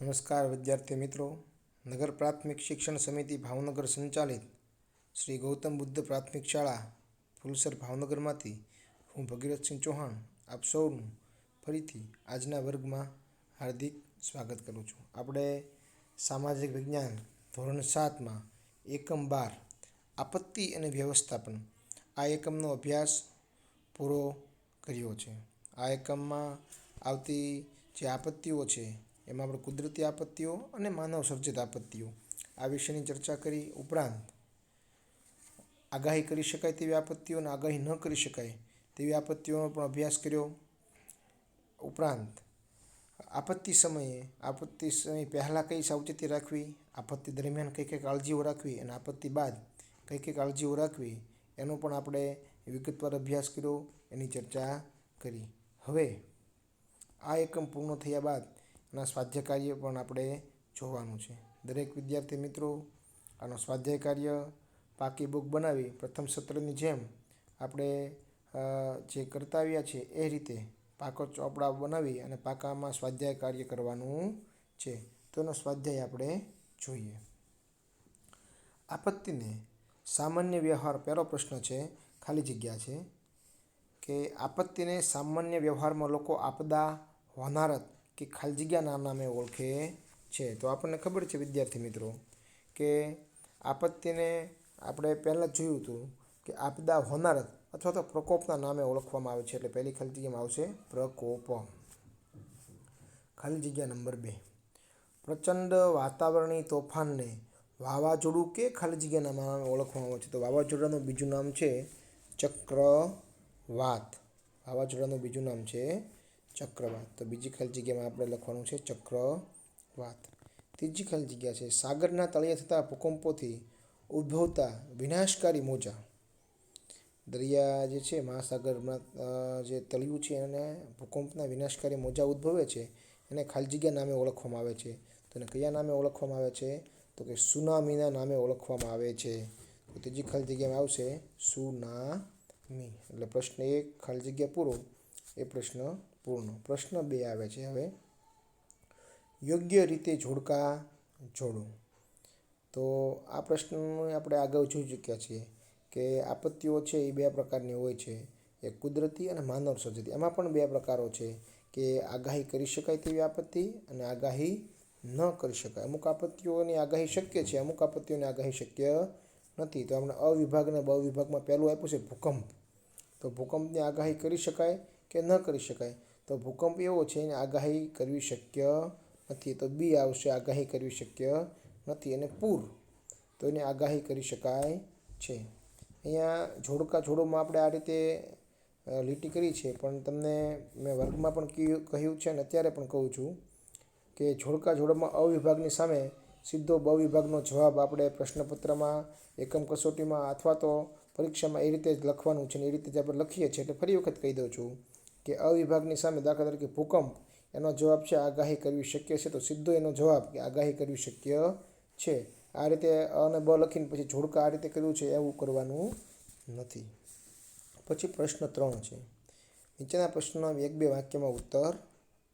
નમસ્કાર વિદ્યાર્થી મિત્રો. નગર પ્રાથમિક શિક્ષણ સમિતિ ભાવનગર સંચાલિત શ્રી ગૌતમ બુદ્ધ પ્રાથમિક શાળા, ફુલસર ભાવનગરમાંથી હું ભગીરથસિંહ ચૌહાણ આપ સૌનું ફરીથી આજના વર્ગમાં હાર્દિક સ્વાગત કરું છું. આપણે સામાજિક વિજ્ઞાન ધોરણ સાતમાં એકમ બાર, આપત્તિ અને વ્યવસ્થાપન આ એકમનો અભ્યાસ પૂરો કર્યો છે. આ એકમમાં આવતી જે આપત્તિઓ છે એમાં આપણે કુદરતી આપત્તિઓ અને માનવ સર્જિત આપત્તિઓ. આ વિષયની ચર્ચા કરી ઉપરાંત આગાહી કરી શકાય તેવી આપત્તિઓ અને આગાહી ન કરી શકાય તેવી આપત્તિઓનો પણ અભ્યાસ કર્યો. ઉપરાંત આપત્તિ સમયે, આપત્તિ સમય પહેલાં કઈ સાવચેતી રાખવી, આપત્તિ દરમિયાન કઈ કઈ કાળજીઓ રાખવી અને આપત્તિ બાદ કઈ કઈ કાળજીઓ રાખવી, એનો પણ આપણે વિગતવાર અભ્યાસ કર્યો, એની ચર્ચા કરી. હવે આ એકમ પૂર્ણ થયા બાદ એના સ્વાધ્યાય કાર્ય પણ આપણે જોવાનું છે. દરેક વિદ્યાર્થી મિત્રો આનો સ્વાધ્યાય કાર્ય પાકી બુક બનાવી પ્રથમ સત્રની જેમ આપણે જે કરતા છે એ રીતે પાકો ચોપડા બનાવી અને પાકામાં સ્વાધ્યાય કાર્ય કરવાનું છે. તો એનો સ્વાધ્યાય આપણે જોઈએ. આપત્તિને સામાન્ય વ્યવહાર પહેલો પ્રશ્ન છે, ખાલી જગ્યા છે કે આપત્તિને સામાન્ય વ્યવહારમાં લોકો આપદા, હોનારત કે ખાલી જગ્યાના નામે ઓળખે છે. તો આપણને ખબર છે, વિદ્યાર્થી મિત્રો, કે આપત્તિને આપણે પહેલાં જોયું હતું કે આપદા હોનારત અથવા તો પ્રકોપના નામે ઓળખવામાં આવે છે, એટલે પહેલી ખાલી જગ્યામાં આવશે પ્રકોપ ખાલી જગ્યા નંબર બે. પ્રચંડ વાતાવરણીય તોફાનને વાવાઝોડું કે ખાલી જગ્યાના નામે ઓળખવામાં આવે છે? તો વાવાઝોડાનું બીજું નામ છે ચક્રવાત. વાવાઝોડાનું બીજું નામ છે ચક્રવાત. તો બીજી ખાલી જગ્યામાં આપણે લખવાનું છે ચક્રવાત. ત્રીજી ખાલી જગ્યા છે સાગરના તળિયે થતા ભૂકંપોથી ઉદ્ભવતા વિનાશકારી મોજા. દરિયા જે છે, મહાસાગરમાં જે તળિયું છે એને ભૂકંપના વિનાશકારી મોજા ઉદ્ભવે છે, એને ખાલી જગ્યા નામે ઓળખવામાં આવે છે. તો એને કયા નામે ઓળખવામાં આવે છે? તો કે સુનામીના નામે ઓળખવામાં આવે છે. તો ત્રીજી ખાલી જગ્યામાં આવશે સુનામી. એટલે પ્રશ્ન એક, ખાલી જગ્યા પૂરો. એ પ્રશ્ન પૂર્ણ. પ્રશ્ન બે આવે છે હવે. યોગ્ય રીતે જોડકા જોડો. તો આ પ્રશ્ન આપણે આગળ જોઈ ચૂક્યા છીએ કે આપત્તિઓ છે એ બે પ્રકારની હોય છે. એક કુદરતી અને માનવ સર્જિત. એમાં પણ બે પ્રકારો છે કે આગાહી કરી શકાય તેવી આપત્તિ અને આગાહી ન કરી શકાય. અમુક આપત્તિઓની આગાહી શક્ય છે, અમુક આપત્તિઓની આગાહી શક્ય નથી. તો આપણે અવિભાગ અને બ વિભાગમાં પહેલું આપ્યું છે ભૂકંપ. તો ભૂકંપની આગાહી કરી શકાય કે ન કરી શકાય? તો ભૂકંપ એવો છે એને આગાહી કરવી શક્ય નથી. તો બી આવશે આગાહી કરવી શક્ય નથી અને પૂર. તો એને આગાહી કરી શકાય છે. અહીંયા જોડકા જોડોમાં આપણે આ રીતે લીટી કરી છે. પણ તમને મેં વર્ગમાં પણ કહ્યું છે અને અત્યારે પણ કહું છું કે જોડકા જોડોમાં અવિભાગની સામે સીધો બ વિભાગનો જવાબ આપણે પ્રશ્નપત્રમાં, એકમ કસોટીમાં અથવા તો પરીક્ષામાં એ રીતે જ લખવાનું છે ને એ રીતે જ આપણે લખીએ છીએ. એટલે ફરી વખત કહી દઉં છું કે અવિભાગની સામે દાખલા તરીકે ભૂકંપ, એનો જવાબ છે આગાહી કરવી શક્ય છે, તો સીધો એનો જવાબ કે આગાહી કરવી શક્ય છે. આ રીતે અ અને બ લખીને પછી જોડકા આ રીતે કર્યું છે, એવું કરવાનું નથી. પછી પ્રશ્ન ત્રણ છે. નીચેના પ્રશ્નનો એક બે વાક્યમાં ઉત્તર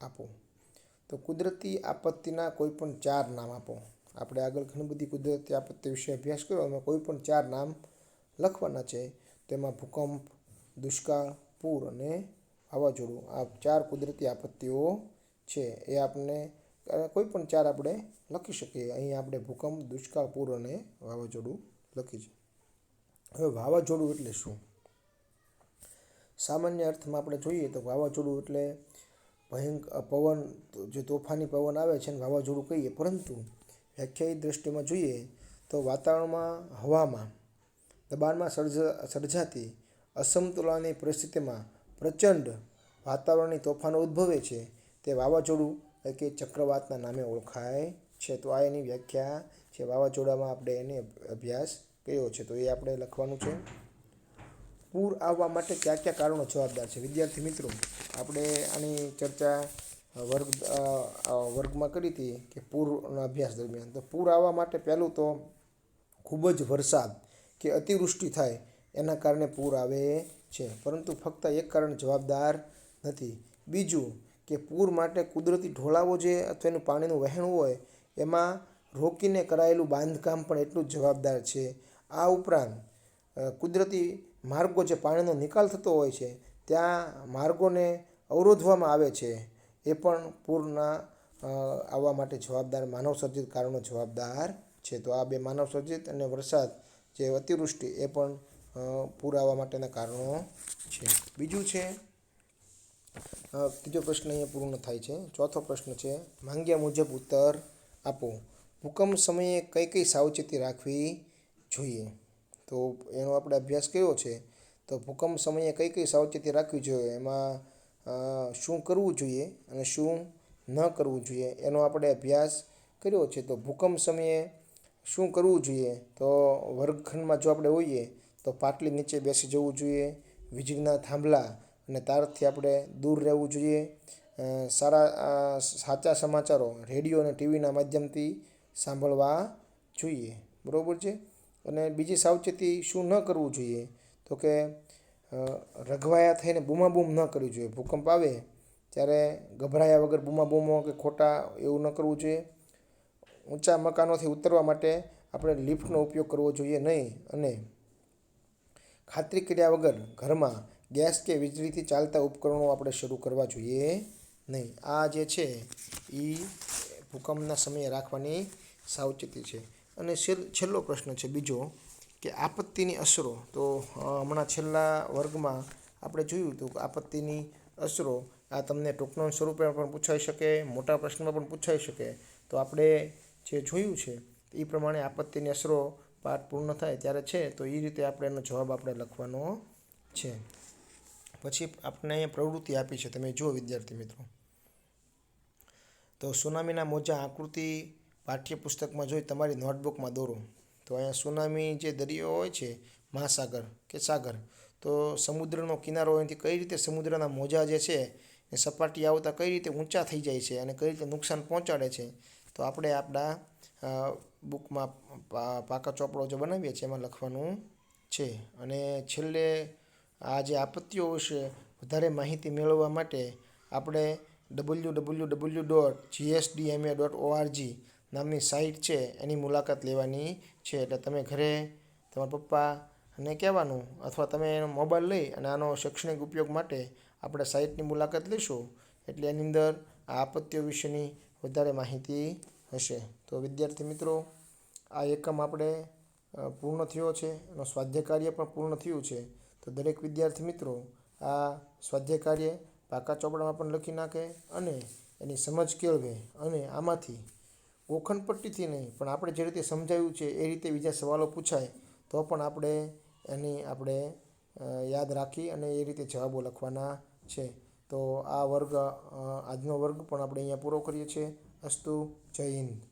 આપો. તો કુદરતી આપત્તિના કોઈ પણ ચાર નામ આપો. આપણે આગળ ઘણી બધી કુદરતી આપત્તિ વિશે અભ્યાસ કર્યો, એમાં કોઈ પણ ચાર નામ લખવાના છે. તેમાં ભૂકંપ, દુષ્કાળ, પૂર અને વાવાઝોડું. આ ચાર કુદરતી આપત્તિઓ છે. એ આપણને કોઈ પણ ચાર આપણે લખી શકીએ. અહીં આપણે ભૂકંપ, દુષ્કાળ, પૂર અને વાવાઝોડું લખી છે. હવે વાવાઝોડું એટલે શું? સામાન્ય અર્થમાં આપણે જોઈએ તો વાવાઝોડું એટલે ભયંકર પવન, જે તોફાની પવન આવે છે ને વાવાઝોડું કહીએ. પરંતુ વ્યાખ્યાયિત દ્રષ્ટિમાં જોઈએ તો વાતાવરણમાં, હવામાં દબાણમાં સર્જ, સર્જાતી અસમતુલાની પરિસ્થિતિમાં પ્રચંડ વાતાવરણની તોફાનો ઉદ્ભવે છે. તે વાવાઝોડું કે ચક્રવાતના નામે ઓળખાય છે. તો આ એની વ્યાખ્યા છે. વાવાઝોડામાં આપણે એને અભ્યાસ કર્યો છે. તો એ આપણે લખવાનું છે. પૂર આવવા માટે કયા કયા કારણો જવાબદાર છે? વિદ્યાર્થી મિત્રો, આપણે આની ચર્ચા વર્ગ વર્ગમાં કરી હતી કે પૂરના અભ્યાસ દરમિયાન. તો પૂર આવવા માટે પહેલું તો ખૂબ જ વરસાદ કે અતિવૃષ્ટિ થાય, એના કારણે પૂર આવે છે. પરંતુ ફક્ત એક કારણ જવાબદાર નથી. બીજું કે પૂર માટે કુદરતી ઢોળાવો જે અથવા એનું પાણીનું વહેણ હોય, એમાં રોકીને કરાયેલું બાંધકામ પણ એટલું જ જવાબદાર છે. આ ઉપરાંત કુદરતી માર્ગો જે પાણીનો નિકાલ થતો હોય છે, ત્યાં માર્ગોને અવરોધવામાં આવે છે. એ પણ પૂરના આવવા માટે જવાબદાર માનવસર્જિત કારણો જવાબદાર છે. તો આ બે માનવસર્જિત અને વરસાદ જે અતિવૃષ્ટિ, એ પણ અ, પૂર આવવા માટેના કારણો છે. બીજું છે ત્રીજો પ્રશ્ન અહીંયા પૂર્ણ થાય છે. ચોથો પ્રશ્ન છે માંગ્યા મુજબ ઉત્તર આપો. ભૂકંપ સમયે કઈ કઈ સાવચેતી રાખવી જોઈએ? તો એનો આપણે અભ્યાસ કયો છે. તો ભૂકંપ સમયે કઈ કઈ સાવચેતી રાખવી જોઈએ? એમાં શું કરવું જોઈએ અને શું ન કરવું જોઈએ? એનો આપણે અભ્યાસ કર્યો છે. તો ભૂકંપ સમયે શું કરવું જોઈએ? તો વર્ગખંડમાં જો આપણે હોઈએ તો પાટલી નીચે બેસી જવું જોઈએ વીજળીના થાંભલા અને તારથી આપણે દૂર રહેવું જોઈએ. સારા સાચા સમાચારો રેડિયો અને ટીવીના માધ્યમથી સાંભળવા જોઈએ. બરાબર છે? અને બીજી સાવચેતી શું ન કરવું જોઈએ? તો કે રઘવાયા થઈને બૂમાબૂમ ન કરવી જોઈએ. ભૂકંપ આવે ત્યારે ગભરાયા વગર બૂમાબૂમો કે ખોટા એવું ન કરવું જોઈએ. ઊંચા મકાનોથી ઉતરવા માટે આપણે લિફ્ટનો ઉપયોગ કરવો જોઈએ નહીં અને ખાતરી કર્યા વગર ઘરમાં ગેસ કે વીજળીથી ચાલતા ઉપકરણો આપણે શરૂ કરવા જોઈએ નહીં. આ જે છે એ ભૂકંપના સમયે રાખવાની સાવચેતી છે. અને છેલ્લો પ્રશ્ન છે બીજો કે આપત્તિની અસરો, તો હમણાં છેલ્લા વર્ગમાં આપણે જોયું હતું કે આપત્તિની અસરો, આ તમને ટૂંકનો સ્વરૂપે પણ પૂછાઈ શકે, મોટા પ્રશ્નમાં પણ પૂછાઈ શકે. તો આપણે જે જોયું છે એ પ્રમાણે આપત્તિની અસરો પાઠ પૂર્ણ થાય ત્યારે છે, તો એ રીતે આપણે એનો જવાબ આપણે લખવાનો છે. પછી આપણે અહીંયા પ્રવૃત્તિ આપી છે, તમે જુઓ વિદ્યાર્થી મિત્રો. તો સુનામીના મોજા આકૃતિ પાઠ્યપુસ્તકમાં જોઈ તમારી નોટબુકમાં દોરો. તો અહીંયા સુનામી જે દરિયો હોય છે, મહાસાગર કે સાગર, તો સમુદ્રનો કિનારો એનાથી કઈ રીતે સમુદ્રના મોજા જે છે, એ સપાટી આવતા કઈ રીતે ઊંચા થઈ જાય છે અને કઈ રીતે નુકસાન પહોંચાડે છે તો આપણે આપણા બુકમાં પાકા ચોપડો જે બનાવીએ છીએ એમાં લખવાનું છે. અને છેલ્લે આ જે આપત્તિઓ વિશે વધારે માહિતી મેળવવા માટે આપણે W W W dot GSDMA dot ORG નામની સાઇટ છે, એની મુલાકાત લેવાની છે. એટલે તમે ઘરે તમારા પપ્પાને કહેવાનું અથવા તમે એનો મોબાઈલ લઈ અને આનો શૈક્ષણિક ઉપયોગ માટે આપણે સાઇટની મુલાકાત લઈશું. એટલે એની અંદર આ આપત્તિઓ વિશેની વધારે માહિતી હશે. તો વિદ્યાર્થી મિત્રો, આ એકમ આપણે પૂર્ણ થયો છે. એનો સ્વાધ્યાય કાર્ય પણ પૂર્ણ થયું છે. તો દરેક વિદ્યાર્થી મિત્રો, આ સ્વાધ્યાય કાર્ય પાકા ચોપડામાં પણ લખી નાખે અને એની સમજ કેળવે અને આમાંથી ગોખણપટ્ટીથી નહીં, પણ આપણે જે રીતે સમજાવ્યું છે, એ રીતે બીજા સવાલો પૂછાય, તો પણ આપણે એની આપણે યાદ રાખી અને એ રીતે જવાબો લખવાના છે. તો આ વર્ગ આજનો વર્ગ પણ આપણે અહીંયા પૂરો કરીએ છીએ. અસ્તુ જય હિન્દ.